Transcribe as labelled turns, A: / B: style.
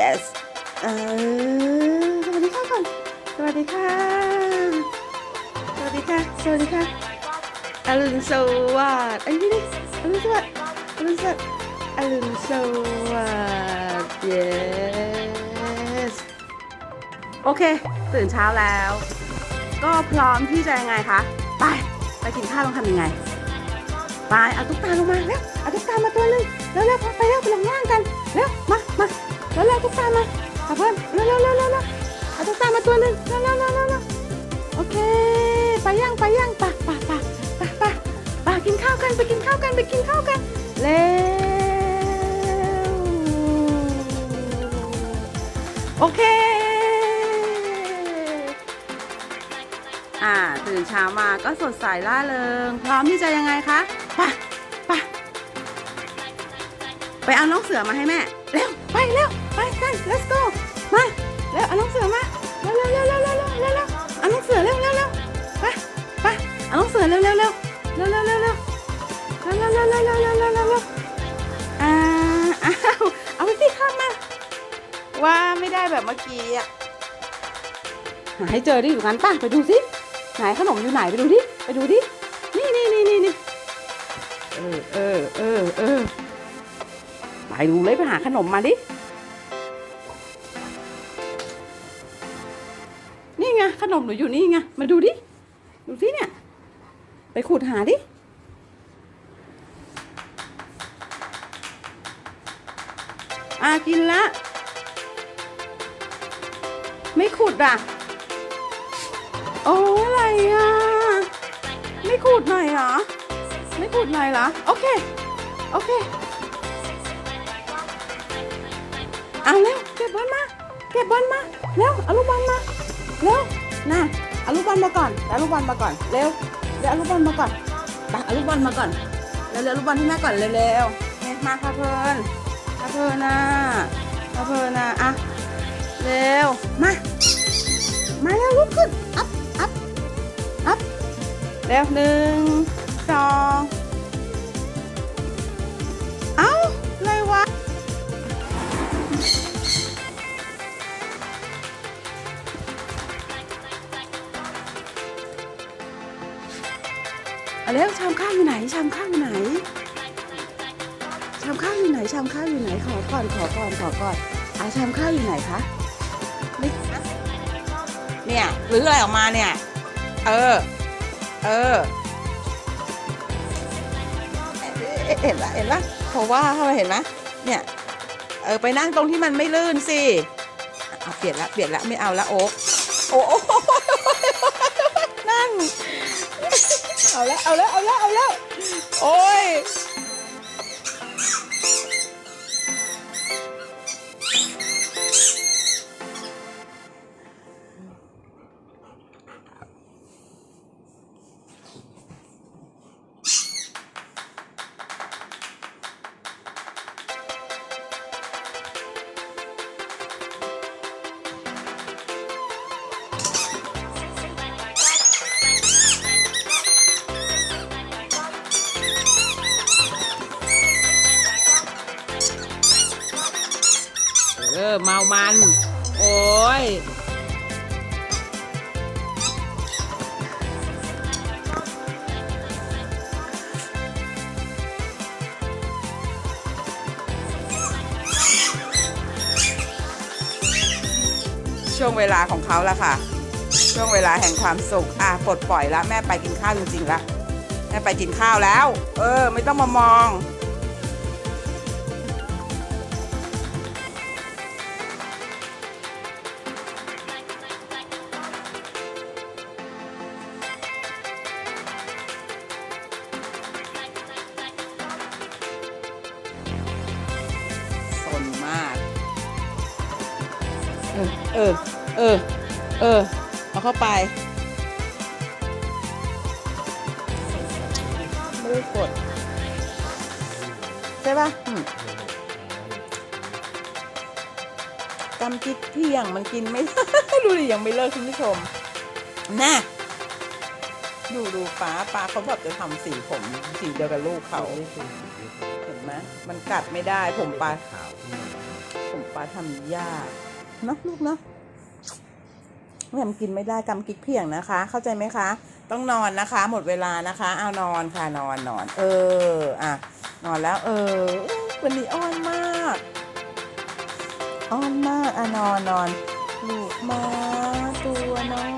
A: yes เออสวัสดีค่ะก่อน สวัสดีค่ะ สวัสดีค่ะ สวัสดีค่ะอรุณสวัสดิ์ไอ้นี่ดิอรุณสวัสดิ์อรุณสวัสดิ์อรุณสวัสดิ์ yes โอเค ตื่นเช้าแล้ว ก็พร้อมที่จะยังไงคะ ไป ไปกินข้าวต้องทำยังไง ไป เอาตุ๊กตาลงมาเร็วเอาตุ๊กตามาตัวนึงเร็วเร็วไปเร็วไปลงล่างกัน เร็ว มามา ตุ๊กตามาเอาเพิ่มเร็วเร็วเร็วเร็วเอาตุ๊กตามาตัวหนึงเร็วเร็วเร็วเร็วโอเค ไปย่างไปย่างปไปไปไปไปไปะกินข้าวกันไปกินข้าวกันไปกินข้าวกันเร็วโอเคอ่าตื่นเช้ามาก็สดใสร่าเริง พร้อมที่จะยังไงคะปไปะไปเอาน้องเสือมาให้แม่ เร็วไปเร็วไปกัน let's go มาเร็วเอาน้องเสือมาเร็วเร็วเร็วเร็วเร็วเร็วเร็วเอาน้องเสือเร็วเร็วเร็วไปไปเอาน้องเสือเร็วเร็วเร็วเร็วเร็วเร็วเร็วเร็วเร็วเร็วเร็วเร็วเร็วเร็วเร็วอ่าอ้าวเอาไปสิข้ามมาว่าไม่ได้แบบเมื่อกี้อะหาให้เจอดิอยู่กันป่ะไปดูสิไหนขนมอยู่ไหนไปดูดิไปดูดินี่นี่นี่นี่นี่เออเออเออเออ ไปดูเลยไปหาขนมมาดิ นี่ไงขนมหนูอยู่นี่ไง มาดูดิ ดูสิเนี่ย ไปขุดหาดิ อากินละ ไม่ขุดอะ โอ้อะไรอะ ไม่ขูดหน่อยเหรอ ไม่ขูดหน่อยเหรอ โอเค โอเค อาเร็วเก็บบอลมาเก็บบอลมาเร็วเอาลูกบอลมาเร็วน่ะเอาลูกบอลมาก่อนเอาลูกบอลมาก่อนเร็วเดี๋ยวเอาลูกบอลมาก่อนไปเอาลูกบอลมาก่อนเร็วเร็วลูกบอลให้แม่ก่อนเร็วๆเนี่ยมาค่ะเพลินค่ะเพลินนะค่ะเพลินนะอะเร็วมามาเร็วลุกขึ้นอัพอัพอัพเร็วหนึ่งสอง เอาเร็วชามข้าวอยู่ไหน ชามข้าวอยู่ไหน ชามข้าวอยู่ไหน ชามข้าวอยู่ไหน ขอก่อน ขอก่อน ขอก่อนอาชามข้าวอยู่ไหนคะไม่เนี่ยหรืออะไรออกมาเนี่ย เออ เออ เห็นละเห็นละเพราะว่าเข้ามาเห็นไหมเนี่ย เออ ไปนั่งตรงที่มันไม่ลื่นสิ เอาเปลี่ยนละ เปลี่ยนละ ไม่เอาละโอ๊คโอ้ เอาแล้วเอาแล้วเอาแล้วเอาแล้วโอ้ย อ เมามัน โอ้ยช่วงเวลาของเขาละค่ะ ช่วงเวลาแห่งความสุข อะปลดปล่อยละแม่ไปกินข้าวจริงๆละแม่ไปกินข้าวแล้ว เออ ไม่ต้องมามอง เออเออ เออ เออ เอาเข้าไป ไม่ได้กด ใช่ปะอืมกำกิดเที่ยงมันกินไม่ ดูดิยังไม่เลิกคุณผู้ชมน่ะดูดูป้าป้าเขาแบบจะทำสีผมสีเดียวกับลูกเขาเห็นไหมมันกัดไม่ได้ผมปลา
B: ขาวที่มัน
A: ผมป้าทำยาก เนาะลูกเนาะแม่มกินไม่ได้กำกิกเพียงนะคะ เข้าใจไหมคะ ต้องนอนนะคะ หมดเวลานะคะ เอานอนค่ะนอนนอน เอออะนอนแล้ว เออ วันนี้อ้อนมากอ้อนมากอะนอนนอนลูกมาตัวน้อย